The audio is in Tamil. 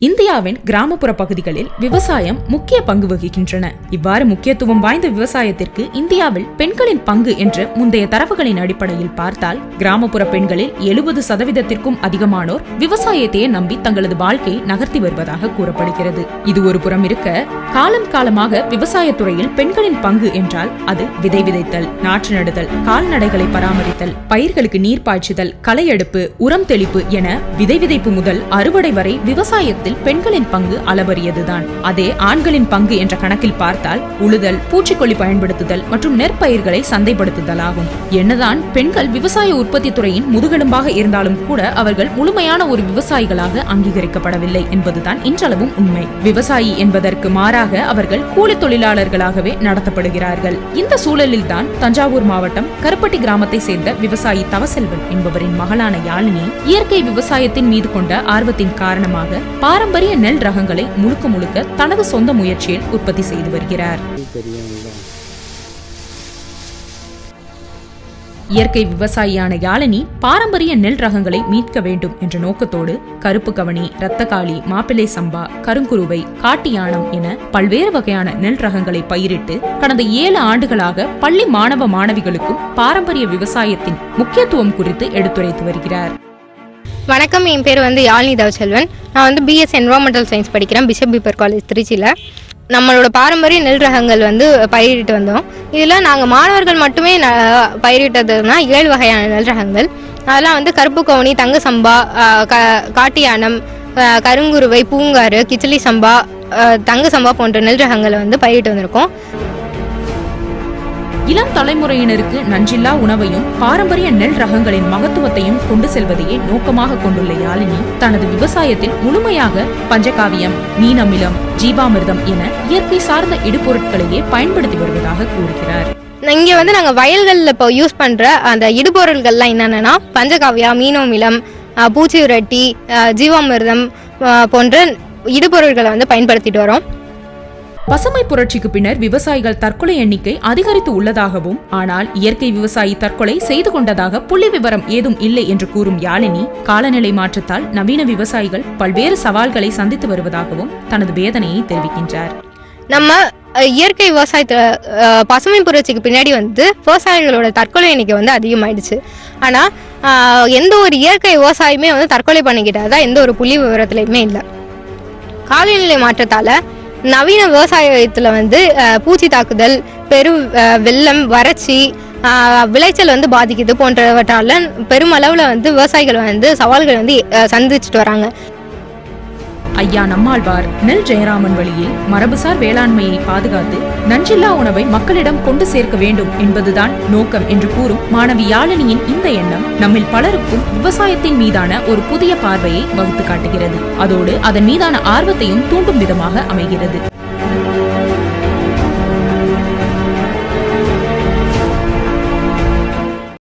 Yến இந்தியாவின் கிராமப்புற பகுதிகளில் விவசாயம் முக்கிய பங்கு வகிக்கின்றன. இவ்வாறு முக்கியத்துவம் வாய்ந்த விவசாயத்திற்கு இந்தியாவில் பெண்களின் பங்கு என்று முந்தைய தரவுகளின் அடிப்படையில் பார்த்தால் கிராமப்புற பெண்களில் எழுபது சதவீதத்திற்கும் அதிகமானோர் விவசாயத்தையே நம்பி தங்களது வாழ்க்கையை நகர்த்தி வருவதாக கூறப்படுகிறது. இது ஒரு புறம் இருக்க காலம் காலமாக விவசாயத்துறையில் பெண்களின் பங்கு என்றால் அது விதை விதைத்தல் நாற்று நடுதல் கால்நடைகளை பராமரித்தல் பயிர்களுக்கு நீர் பாய்ச்சுதல் களை எடுப்பு உரம் தெளிப்பு என விதை விதைப்பு முதல் அறுவடை வரை விவசாயத்தில் பெண் பெண்களின் பங்கு அளவரியதுதான் அதே ஆண்களின் பங்கு என்ற கணக்கில் பார்த்தால் உழுதல் பூச்சிக்கொல்லி பயன்படுத்துதல் மற்றும் நெற்பயிர்களை சந்தைப்படுத்துதல் ஆகும் என்னதான் பெண்கள் விவசாய உற்பத்தி துறையின் முதுகெலும்பாக இருந்தாலும் கூட அவர்கள் முழுமையான ஒரு விவசாயிகளாக அங்கீகரிக்கப்படவில்லை என்பதுதான் இன்றளவும் உண்மை. விவசாயி என்பதற்கு மாறாக அவர்கள் கூலி தொழிலாளர்களாகவே நடத்தப்படுகிறார்கள். இந்த சூழலில் தான் தஞ்சாவூர் மாவட்டம் கருப்பட்டி கிராமத்தை சேர்ந்த விவசாயி தவசெல்வன் என்பவரின் மகளான யாழினி இயற்கை விவசாயத்தின் மீது கொண்ட ஆர்வத்தின் காரணமாக பாரம்பரிய நெல் ரகங்களை முழுக்க முழுக்க தனது சொந்த முயற்சியில் உற்பத்தி செய்து வருகிறார். இயற்கை விவசாயியான யாழினி பாரம்பரிய நெல் ரகங்களை மீட்க வேண்டும் என்ற நோக்கத்தோடு கருப்பு கவனி ரத்தகாளி மாப்பிள்ளை சம்பா கருங்குருவை காட்டியானம் என பல்வேறு வகையான நெல் ரகங்களை பயிரிட்டு கடந்த ஏழு ஆண்டுகளாக பள்ளி மாணவ மாணவிகளுக்கும் பாரம்பரிய விவசாயத்தின் முக்கியத்துவம் குறித்து எடுத்துரைத்து வருகிறார். வணக்கம் என் பேர் வந்து யாழினி தவச்செல்வன். நான் வந்து பிஎஸ் என்வரான்மெண்டல் சயின்ஸ் படிக்கிறேன் பிஷப் பீப்பர் காலேஜ் திருச்சியில். நம்மளோட பாரம்பரிய நெல் ரகங்கள் வந்து பயிரிட்டு வந்தோம். இதில் நாங்கள் மாணவர்கள் மட்டுமே பயிரிட்டதுன்னா ஏழு வகையான நெல் ரகங்கள். அதெல்லாம் வந்து கருப்பு கவுனி தங்க சம்பா க காட்டியானம் கருங்குருவை பூங்காறு கிச்சிலி சம்பா தங்க சம்பா போன்ற நெல் ரகங்களை வந்து பயிரிட்டு வந்திருக்கோம். இளம் தலைமுறையினருக்கு நஞ்சில்லா உணவையும் பாரம்பரிய நெல் ரகங்களின் மகத்துவத்தையும் கொண்டு செல்வதையே நோக்கமாக கொண்டுள்ள யாழினி தனது விவசாயத்தில் முழுமையாக பஞ்சகாவியம் மீனமிலம் ஜீவாமிர்தம் என இயற்கை சார்ந்த இடுபொருட்களையே பயன்படுத்தி வருவதாக கூறுகிறார். இங்கே வந்து நாங்கள் வயல்களில் இப்போ யூஸ் பண்ணுற அந்த இடுபொருள்கள்லாம் என்னென்னா பஞ்சகாவியா மீனோமிலம் பூச்சி உரட்டி ஜீவாமிர்தம் போன்ற இடுபொருள்களை வந்து பயன்படுத்திட்டு வரோம். பசுமை புரட்சிக்கு பின்னர் விவசாயிகள் தற்கொலை எண்ணிக்கை அதிகரித்து உள்ளதாகவும் ஆனால் இயற்கை விவசாயி தற்கொலை செய்து கொண்டதாக புள்ளி விவரம் ஏதும் இல்லை என்று கூறும் யாழினி காலநிலை மாற்றத்தால் நவீன விவசாயிகள் பல்வேறு சவால்களை சந்தித்து வருவதாகவும் தனது வேதனையை தெரிவிக்கின்றார். நம்ம இயற்கை விவசாயத்தை பசுமை புரட்சிக்கு பின்னாடி வந்து விவசாயிகளோட தற்கொலை எண்ணிக்கை வந்து அதிகமாயிடுச்சு. ஆனால் எந்த ஒரு இயற்கை விவசாயமே வந்து தற்கொலை பண்ணிக்கிட்டாதான் எந்த ஒரு புள்ளி விவரத்துலையுமே இல்லை. காலநிலை மாற்றத்தால் நவீன விவசாயத்தில் வந்து பூச்சி தாக்குதல் பெரு அஹ், வெள்ளம் வறட்சி விளைச்சல் வந்து பாதிக்குது போன்றவற்றால பெருமளவில் வந்து விவசாயிகள் வந்து சவால்கள் வந்து சந்திச்சுட்டு வராங்க. ஐயா நம்மாழ்வார் நெல் ஜெயராமன் வழியில் மரபுசார் வேளாண்மையை பாதுகாத்து நஞ்சில்லா உணவை மக்களிடம் கொண்டு சேர்க்க வேண்டும் என்பதுதான் நோக்கம் என்று கூறும் மாணவி யாழினியின் இந்த எண்ணம் நம்மில் பலருக்கும் விவசாயத்தின் மீதான ஒரு புதிய பார்வையை வகுத்து காட்டுகிறது. அதோடு அதன் மீதான ஆர்வத்தையும் தூண்டும் விதமாக அமைகிறது.